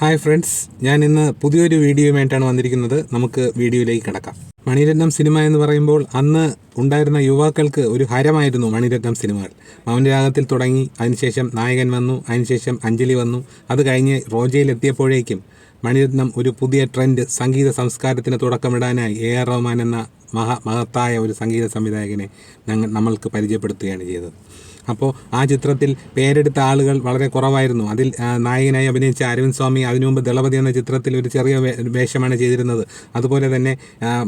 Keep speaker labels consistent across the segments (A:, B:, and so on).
A: Hi friends ഞാൻ ഇന്ന് പുതിയൊരു വീഡിയോയുമായിട്ടാണ് വന്നിരിക്കുന്നത്. നമുക്ക് വീഡിയോയിലേക്ക് കിടക്കാം. മണിരത്നം സിനിമ എന്ന് പറയുമ്പോൾ അന്ന് ഉണ്ടായിരുന്ന യുവാക്കൾക്ക് ഒരു ഹരമായിരുന്നു മണിരത്നം സിനിമകൾ. മൗനരാഗത്തിൽ തുടങ്ങി അതിനുശേഷം നായകൻ വന്നു അതിനുശേഷം അഞ്ജലി വന്നു. അത് കഴിഞ്ഞ് റോജയിലെത്തിയപ്പോഴേക്കും മണിരത്നം ഒരു പുതിയ ട്രെൻഡ് സംഗീത സംസ്കാരത്തിന് തുടക്കമിടാനായി എ ആർ റഹ്മാൻ എന്ന മഹാ മഹത്തായ ഒരു സംഗീത സംവിധായകനെ ഞങ്ങൾ നമ്മൾക്ക് പരിചയപ്പെടുത്തുകയാണ് ചെയ്തത്. അപ്പോൾ ആ ചിത്രത്തിൽ പേരെടുത്ത ആളുകൾ വളരെ കുറവായിരുന്നു. അതിൽ നായകനായി അഭിനയിച്ച അരവിന്ദ് സ്വാമി അതിനു മുമ്പ് ദളപതി എന്ന ചിത്രത്തിൽ ഒരു ചെറിയ വേഷമാണ് ചെയ്തിരുന്നത്. അതുപോലെ തന്നെ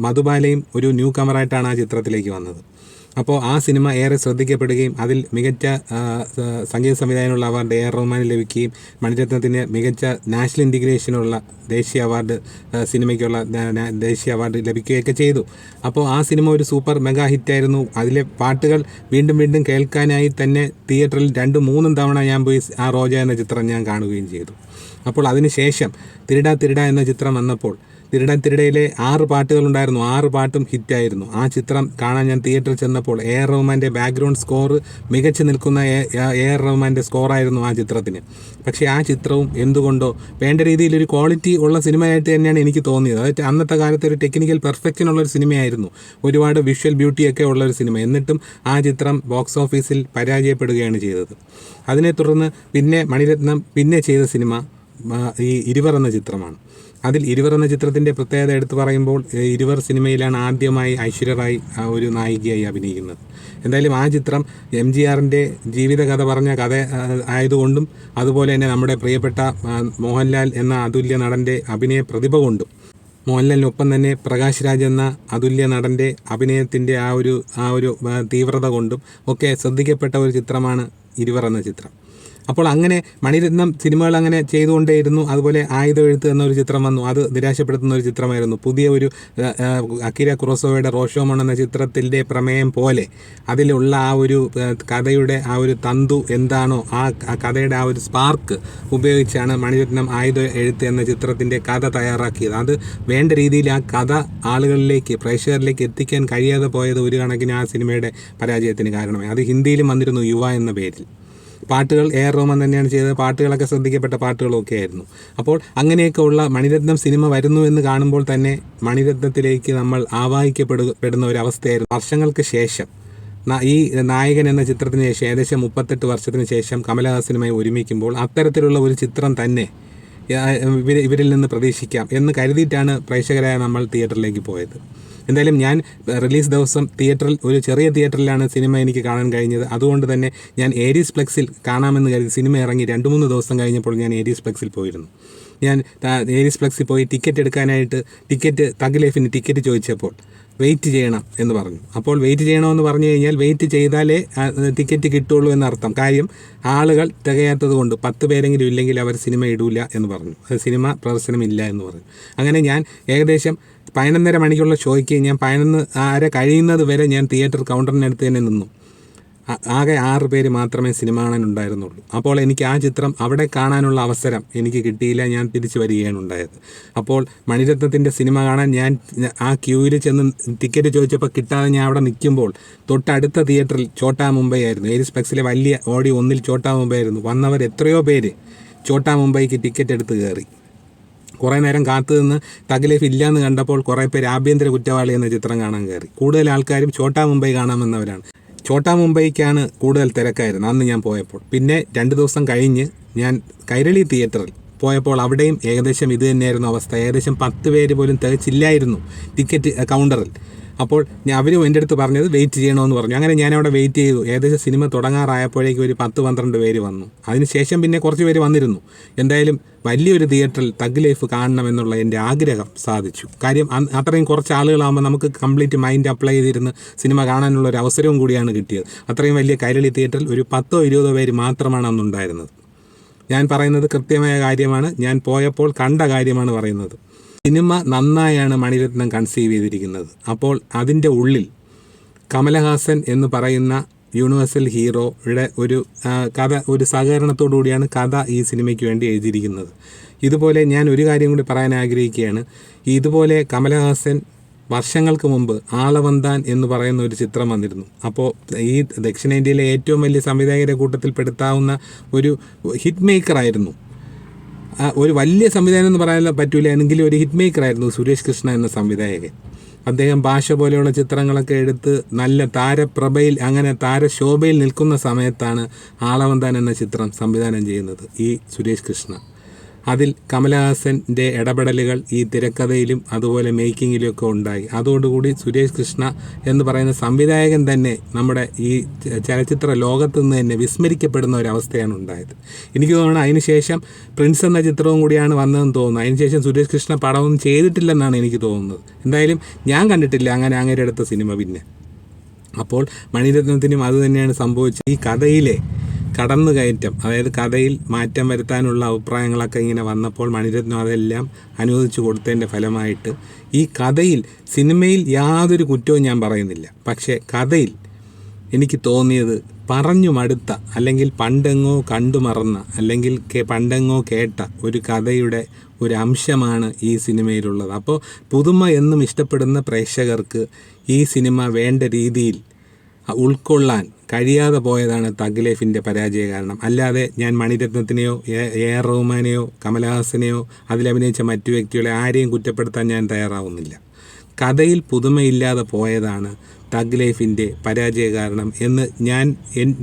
A: മധുബാലയും ഒരു ന്യൂ കമറായിട്ടാണ് ആ ചിത്രത്തിലേക്ക് വന്നത്. അപ്പോൾ ആ സിനിമ ഏറെ ശ്രദ്ധിക്കപ്പെടുകയും അതിൽ മികച്ച സംഗീത സംവിധായകനുള്ള അവാർഡ് എ ആർ റഹ്മാന് ലഭിക്കുകയും മണിരത്നത്തിന് മികച്ച നാഷണൽ ഇന്റിഗ്രേഷനുള്ള ദേശീയ അവാർഡ് സിനിമയ്ക്കുള്ള ദേശീയ അവാർഡ് ലഭിക്കുകയൊക്കെ ചെയ്തു. അപ്പോൾ ആ സിനിമ ഒരു സൂപ്പർ മെഗാ ഹിറ്റായിരുന്നു. അതിലെ പാട്ടുകൾ വീണ്ടും വീണ്ടും കേൾക്കാനായി തന്നെ തിയേറ്ററിൽ രണ്ടും മൂന്നും തവണ ഞാൻ പോയി ആ റോജ എന്ന ചിത്രം ഞാൻ കാണുകയും ചെയ്തു. അപ്പോൾ അതിനുശേഷം തിരിടാ തിരിടാ എന്ന ചിത്രം വന്നപ്പോൾ തിരിട തിരിടയിലെ ആറ് പാട്ടുകളുണ്ടായിരുന്നു. ആറ് പാട്ടും ഹിറ്റായിരുന്നു. ആ ചിത്രം കാണാൻ ഞാൻ തിയേറ്ററിൽ ചെന്നപ്പോൾ എ ആർ റഹ്മാന്റെ ബാക്ക്ഗ്രൗണ്ട് സ്കോർ മികച്ചു നിൽക്കുന്ന എ ആർ റഹ്മാന്റെ സ്കോറായിരുന്നു ആ ചിത്രത്തിന്. പക്ഷേ ആ ചിത്രവും എന്തുകൊണ്ടോ വേണ്ട രീതിയിൽ ഒരു ക്വാളിറ്റി ഉള്ള സിനിമയായിട്ട് തന്നെയാണ് എനിക്ക് തോന്നിയത്. അതായത് അന്നത്തെ കാലത്ത് ഒരു ടെക്നിക്കൽ പെർഫെക്ഷൻ ഉള്ള ഒരു സിനിമയായിരുന്നു. ഒരുപാട് വിഷ്വൽ ബ്യൂട്ടിയൊക്കെ ഉള്ള ഒരു സിനിമ. എന്നിട്ടും ആ ചിത്രം ബോക്സ് ഓഫീസിൽ പരാജയപ്പെടുകയാണ് ചെയ്തത്. അതിനെ തുടർന്ന് പിന്നെ മണിരത്നം പിന്നെ ചെയ്ത സിനിമ ഈ ഇരുവർ എന്ന ചിത്രമാണ്. അതിൽ ഇരുവർ എന്ന ചിത്രത്തിന്റെ പ്രത്യേകത എടുത്തു പറയുമ്പോൾ ഇരുവർ സിനിമയിലാണ് ആദ്യമായി ഐശ്വര്യ റായ് ഒരു നായികയായി അഭിനയിക്കുന്നത്. എന്തായാലും ആ ചിത്രം എം ജി ആറിന്റെ ജീവിതകഥ പറഞ്ഞ കഥ ആയതുകൊണ്ടും അതുപോലെ തന്നെ നമ്മുടെ പ്രിയപ്പെട്ട മോഹൻലാൽ എന്ന അതുല്യ നടന്റെ അഭിനയ പ്രതിഭ കൊണ്ടും മോഹൻലാലിനൊപ്പം തന്നെ പ്രകാശ് രാജ് എന്ന അതുല്യ നടന്റെ അഭിനയത്തിന്റെ ആ ഒരു ആ ഒരു തീവ്രത കൊണ്ടും ഒക്കെ ശ്രദ്ധിക്കപ്പെട്ട ഒരു ചിത്രമാണ് ഇരുവർ എന്ന ചിത്രം. അപ്പോൾ അങ്ങനെ മണിരത്നം സിനിമകൾ അങ്ങനെ ചെയ്തുകൊണ്ടേയിരുന്നു. അതുപോലെ ആയുധം എഴുത്ത് എന്നൊരു ചിത്രം വന്നു. അത് നിരാശപ്പെടുത്തുന്ന ഒരു ചിത്രമായിരുന്നു. പുതിയ ഒരു അക്കിര കുറോസോവയുടെ റോഷോമൺ എന്ന ചിത്രത്തിന്റെ പ്രമേയം പോലെ അതിലുള്ള ആ ഒരു കഥയുടെ ആ ഒരു തന്തു എന്താണോ ആ കഥയുടെ ആ ഒരു സ്പാർക്ക് ഉപയോഗിച്ചാണ് മണിരത്നം ആയുധ എഴുത്ത് എന്ന ചിത്രത്തിന്റെ കഥ തയ്യാറാക്കിയത്. അത് വേണ്ട രീതിയിൽ ആ കഥ ആളുകളിലേക്ക് പ്രേക്ഷകരിലേക്ക് എത്തിക്കാൻ കഴിയാതെ പോയത് ഒരു കണക്കിന് ആ സിനിമയുടെ പരാജയത്തിന് കാരണമായി. അത് ഹിന്ദിയിലും വന്നിരുന്നു യുവ എന്ന പേരിൽ. പാട്ടുകൾ എ ആർ റോമൻ തന്നെയാണ് ചെയ്തത്. പാട്ടുകളൊക്കെ ശ്രദ്ധിക്കപ്പെട്ട പാട്ടുകളൊക്കെ ആയിരുന്നു. അപ്പോൾ അങ്ങനെയൊക്കെ ഉള്ള മണിരത്നം സിനിമ വരുന്നു എന്ന് കാണുമ്പോൾ തന്നെ മണിരത്നത്തിലേക്ക് നമ്മൾ ആവാഹിക്കപ്പെടുന്ന ഒരു അവസ്ഥയായിരുന്നു വർഷങ്ങൾക്ക് ശേഷം ഈ നായകൻ എന്ന ചിത്രത്തിന് ശേഷം ഏകദേശം മുപ്പത്തെട്ട് വർഷത്തിന് ശേഷം കമലഹാസനുമായി ഒരുമിക്കുമ്പോൾ അത്തരത്തിലുള്ള ഒരു ചിത്രം തന്നെ ഇവരിൽ നിന്ന് പ്രതീക്ഷിക്കാം എന്ന് കരുതിയിട്ടാണ് പ്രേക്ഷകരായ നമ്മൾ തിയേറ്ററിലേക്ക് പോയത്. എന്തായാലും ഞാൻ റിലീസ് ദിവസം തിയേറ്ററിൽ ഒരു ചെറിയ തിയേറ്ററിലാണ് സിനിമ എനിക്ക് കാണാൻ കഴിഞ്ഞത്. അതുകൊണ്ട് തന്നെ ഞാൻ ഏരീസ് ഫ്ലെക്സിൽ കാണാമെന്ന് കരുതി സിനിമ ഇറങ്ങി രണ്ട് മൂന്ന് ദിവസം കഴിഞ്ഞപ്പോൾ ഞാൻ ഏരീസ് ഫ്ലെക്സിൽ പോയിരുന്നു. ഞാൻ ഏരീസ് ഫ്ലെക്സിൽ പോയി ടിക്കറ്റ് എടുക്കാനായിട്ട് ടിക്കറ്റ് തഗ് ലൈഫിന് ടിക്കറ്റ് ചോദിച്ചപ്പോൾ വെയിറ്റ് ചെയ്യണം എന്ന് പറഞ്ഞു. അപ്പോൾ വെയിറ്റ് ചെയ്യണമെന്ന് പറഞ്ഞു കഴിഞ്ഞാൽ വെയിറ്റ് ചെയ്താലേ ടിക്കറ്റ് കിട്ടുള്ളൂ എന്നർത്ഥം. കാര്യം ആളുകൾ തികയാത്തത് കൊണ്ട് പത്ത് പേരെങ്കിലും ഇല്ലെങ്കിൽ അവർ സിനിമ ഇടൂല എന്ന് പറഞ്ഞു. സിനിമ പ്രദർശനമില്ല എന്ന് പറഞ്ഞു. അങ്ങനെ ഞാൻ ഏകദേശം പതിനൊന്നര മണിക്കുള്ള ഷോയ്ക്ക് ഞാൻ പതിനൊന്ന് അര കഴിയുന്നത് വരെ ഞാൻ തിയേറ്റർ കൗണ്ടറിനടുത്ത് തന്നെ നിന്നു. ആകെ ആറ് പേര് മാത്രമേ സിനിമ കാണാൻ ഉണ്ടായിരുന്നുള്ളൂ അപ്പോൾ എനിക്ക് ആ ചിത്രം അവിടെ കാണാനുള്ള അവസരം എനിക്ക് കിട്ടിയില്ല ഞാൻ തിരിച്ചു വരികയാണ് ഉണ്ടായത്. അപ്പോൾ മണിരത്നത്തിന്റെ സിനിമ കാണാൻ ഞാൻ ആ ക്യൂവിൽ ചെന്ന് ടിക്കറ്റ് ചോദിച്ചപ്പോൾ കിട്ടാതെ ഞാൻ അവിടെ നിൽക്കുമ്പോൾ തൊട്ടടുത്ത തിയേറ്ററിൽ ചോട്ടാ മുംബൈ ആയിരുന്നു ഏരി സ്പെക്സിലെ വലിയ ഓടി ഒന്നിൽ ചോട്ടാ മുംബൈ ആയിരുന്നു വന്നവർ എത്രയോ പേര് ചോട്ടാ മുംബൈക്ക് ടിക്കറ്റ് എടുത്ത് കയറി. കുറേ നേരം കാത്തു നിന്ന് തകലേഫ് ഇല്ലയെന്ന് കണ്ടപ്പോൾ കുറേ പേര് ആഭ്യന്തര കുറ്റവാളി എന്ന ചിത്രം കാണാൻ കയറി. കൂടുതൽ ആൾക്കാരും ചോട്ടാ മുംബൈ കാണാമെന്നവരാണ്. ചോട്ടാ മുംബൈക്കാണ് കൂടുതൽ തിരക്കായിരുന്നു. അന്ന് ഞാൻ പോയപ്പോൾ. പിന്നെ രണ്ട് ദിവസം കഴിഞ്ഞ് ഞാൻ കൈരളി തിയേറ്ററിൽ പോയപ്പോൾ അവിടെയും ഏകദേശം ഇത് തന്നെയായിരുന്നു അവസ്ഥ. ഏകദേശം പത്ത് പേര് പോലും തികച്ചില്ലായിരുന്നു ടിക്കറ്റ് കൗണ്ടറിൽ. അപ്പോൾ ഞാൻ അവർ എന്റെ അടുത്ത് പറഞ്ഞത് വെയിറ്റ് ചെയ്യണമെന്ന് പറഞ്ഞു. അങ്ങനെ ഞാൻ അവിടെ വെയിറ്റ് ചെയ്തു. ഏകദേശം സിനിമ തുടങ്ങാറായപ്പോഴേക്കും ഒരു പത്ത് പന്ത്രണ്ട് പേര് വന്നു. അതിനുശേഷം പിന്നെ കുറച്ച് പേര് വന്നിരുന്നു. എന്തായാലും വലിയൊരു തിയേറ്ററിൽ തഗ് ലൈഫ് കാണണമെന്നുള്ള എന്റെ ആഗ്രഹം സാധിച്ചു. കാര്യം അത്രയും കുറച്ച് ആളുകളാകുമ്പോൾ നമുക്ക് കംപ്ലീറ്റ് മൈൻഡ് അപ്ലൈ ചെയ്തിരുന്ന് സിനിമ കാണാനുള്ള ഒരു അവസരവും കൂടിയാണ് കിട്ടിയത്. അത്രയും വലിയ കൈരളി തിയേറ്ററിൽ ഒരു പത്തോ ഇരുപതോ പേര് മാത്രമാണ് അന്നുണ്ടായിരുന്നത്. ഞാൻ പറയുന്നത് കൃത്യമായ കാര്യമാണ്. ഞാൻ പോയപ്പോൾ കണ്ട കാര്യമാണ് പറയുന്നത്. സിനിമ നന്നായാണ് മണിരത്നം കൺസീവ് ചെയ്തിരിക്കുന്നത്. അപ്പോൾ അതിന്റെ ഉള്ളിൽ കമലഹാസൻ എന്ന് പറയുന്ന യൂണിവേഴ്സൽ ഹീറോയുടെ ഒരു കഥ ഒരു സഹകരണത്തോടു കൂടിയാണ് കഥ ഈ സിനിമയ്ക്ക് വേണ്ടി എഴുതിയിരിക്കുന്നത്. ഇതുപോലെ ഞാൻ ഒരു കാര്യം കൂടി പറയാൻ ആഗ്രഹിക്കുകയാണ്. ഇതുപോലെ കമലഹാസൻ വർഷങ്ങൾക്ക് മുമ്പ് ആളവന്താൻ എന്ന് പറയുന്ന ഒരു ചിത്രം വന്നിരുന്നു. അപ്പോൾ ഈ ദക്ഷിണേന്ത്യയിലെ ഏറ്റവും വലിയ സംവിധായകരെ കൂട്ടത്തിൽ പെടുത്താവുന്ന ഒരു ഹിറ്റ് മേക്കറായിരുന്നു. ഒരു വലിയ സംവിധാനം എന്ന് പറയാൻ പറ്റൂല. എങ്കിലും ഒരു ഹിറ്റ് മേക്കർ ആയിരുന്നു സുരേഷ് കൃഷ്ണ എന്ന സംവിധായകൻ. അദ്ദേഹം ഭാഷ പോലെയുള്ള ചിത്രങ്ങളൊക്കെ എടുത്ത് നല്ല താരപ്രഭയിൽ അങ്ങനെ താരശോഭയിൽ നിൽക്കുന്ന സമയത്താണ് ആളവന്താൻ എന്ന ചിത്രം സംവിധാനം ചെയ്യുന്നത് ഈ സുരേഷ് കൃഷ്ണ. അതിൽ കമലഹാസന്റെ ഇടപെടലുകൾ ഈ തിരക്കഥയിലും അതുപോലെ മേക്കിങ്ങിലും ഒക്കെ ഉണ്ടായി. അതോടുകൂടി സുരേഷ് കൃഷ്ണ എന്ന് പറയുന്ന സംവിധായകൻ തന്നെ നമ്മുടെ ഈ ചലച്ചിത്ര ലോകത്ത് നിന്ന് തന്നെ വിസ്മരിക്കപ്പെടുന്ന ഒരവസ്ഥയാണ് ഉണ്ടായത്. എനിക്ക് തോന്നുന്നു അതിനുശേഷം പ്രിൻസ് എന്ന ചിത്രവും കൂടിയാണ് വന്നതെന്ന് തോന്നുന്നു. അതിനുശേഷം സുരേഷ് കൃഷ്ണ പടമൊന്നും ചെയ്തിട്ടില്ലെന്നാണ് എനിക്ക് തോന്നുന്നത്. എന്തായാലും ഞാൻ കണ്ടിട്ടില്ല അങ്ങനെ അങ്ങനെ എടുത്ത സിനിമ പിന്നെ. അപ്പോൾ മണിരത്നത്തിനും അത് തന്നെയാണ് സംഭവിച്ചത് ഈ കഥയിലെ കടന്നുകയറ്റം അതായത് കഥയിൽ മാറ്റം വരുത്താനുള്ള അഭിപ്രായങ്ങളൊക്കെ ഇങ്ങനെ വന്നപ്പോൾ മണിരത്നം അതെല്ലാം അനുവദിച്ചു കൊടുത്തതിന്റെ ഫലമായിട്ട് ഈ കഥയിൽ സിനിമയിൽ യാതൊരു കുറ്റവും ഞാൻ പറയുന്നില്ല. പക്ഷേ കഥയിൽ എനിക്ക് തോന്നിയത് പറഞ്ഞു മടുത്ത അല്ലെങ്കിൽ പണ്ടെങ്ങോ കണ്ടു മറന്ന അല്ലെങ്കിൽ പണ്ടെങ്ങോ കേട്ട ഒരു കഥയുടെ ഒരു അംശമാണ് ഈ സിനിമയിലുള്ളത്. അപ്പോൾ പുതുമ എന്നും ഇഷ്ടപ്പെടുന്ന പ്രേക്ഷകർക്ക് ഈ സിനിമ വേണ്ട രീതിയിൽ ഉൾക്കൊള്ളാൻ കഴിയാതെ പോയതാണ് തഗ് ലൈഫിന്റെ പരാജയ കാരണം. അല്ലാതെ ഞാൻ മണിരത്നത്തിനെയോ എ ആർ റഹ്മാനെയോ കമലഹാസനെയോ അതിലഭിനയിച്ച മറ്റു വ്യക്തികളെ ആരെയും കുറ്റപ്പെടുത്താൻ ഞാൻ തയ്യാറാവുന്നില്ല. കഥയിൽ പുതുമയില്ലാതെ പോയതാണ് തഗ് ലൈഫിന്റെ പരാജയ കാരണം എന്ന് ഞാൻ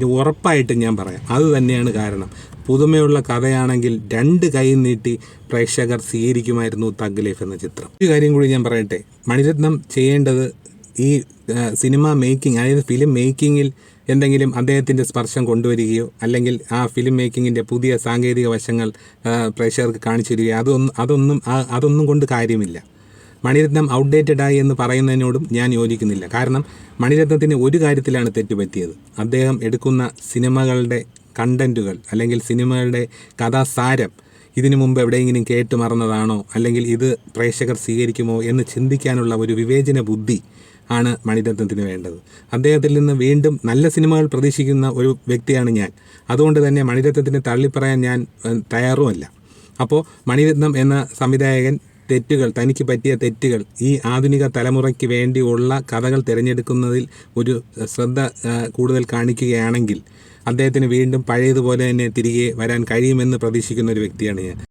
A: ഉറപ്പായിട്ടും ഞാൻ പറയാം. അത് തന്നെയാണ് കാരണം. പുതുമയുള്ള കഥയാണെങ്കിൽ രണ്ട് കൈ നീട്ടി പ്രേക്ഷകർ സ്വീകരിക്കുമായിരുന്നു തഗ് ലൈഫ് എന്ന ചിത്രം. ഒരു കാര്യം കൂടി ഞാൻ പറയട്ടെ. മണിരത്നം ചെയ്യേണ്ടത് ഈ സിനിമ മേക്കിംഗ് അതായത് ഫിലിം മേക്കിങ്ങിൽ എന്തെങ്കിലും അദ്ദേഹത്തിന്റെ സ്പർശം കൊണ്ടുവരികയോ അല്ലെങ്കിൽ ആ ഫിലിം മേക്കിങ്ങിന്റെ പുതിയ സാങ്കേതിക വശങ്ങൾ പ്രേക്ഷകർക്ക് കാണിച്ചു തരികയോ അതൊന്നും അതൊന്നും അതൊന്നും കൊണ്ട് കാര്യമില്ല. മണിരത്നം ഔട്ട്ഡേറ്റഡ് ആയി എന്ന് പറയുന്നതിനോടും ഞാൻ യോജിക്കുന്നില്ല. കാരണം മണിരത്നത്തിന് ഒരു കാര്യത്തിലാണ് തെറ്റുപറ്റിയത്. അദ്ദേഹം എടുക്കുന്ന സിനിമകളുടെ കണ്ടന്റുകൾ അല്ലെങ്കിൽ സിനിമകളുടെ കഥാസാരം ഇതിനു മുമ്പ് എവിടെയെങ്കിലും കേട്ട് മറന്നതാണോ അല്ലെങ്കിൽ ഇത് പ്രേക്ഷകർ സ്വീകരിക്കുമോ എന്ന് ചിന്തിക്കാനുള്ള ഒരു വിവേചന ബുദ്ധി ആണ് മണിരത്നത്തിന് വേണ്ടത്. അദ്ദേഹത്തിൽ നിന്ന് വീണ്ടും നല്ല സിനിമകൾ പ്രതീക്ഷിക്കുന്ന ഒരു വ്യക്തിയാണ് ഞാൻ. അതുകൊണ്ട് തന്നെ മണിരത്നത്തിന് തള്ളിപ്പറയാൻ ഞാൻ തയ്യാറുമല്ല. അപ്പോൾ മണിരത്നം എന്ന സംവിധായകൻ തെറ്റുകൾ തനിക്ക് പറ്റിയ തെറ്റുകൾ ഈ ആധുനിക തലമുറയ്ക്ക് വേണ്ടിയുള്ള കഥകൾ തിരഞ്ഞെടുക്കുന്നതിൽ ഒരു ശ്രദ്ധ കൂടുതൽ കാണിക്കുകയാണെങ്കിൽ അദ്ദേഹത്തിന് വീണ്ടും പഴയതുപോലെ തന്നെ തിരികെ വരാൻ കഴിയുമെന്ന് പ്രതീക്ഷിക്കുന്ന ഒരു വ്യക്തിയാണ് ഞാൻ.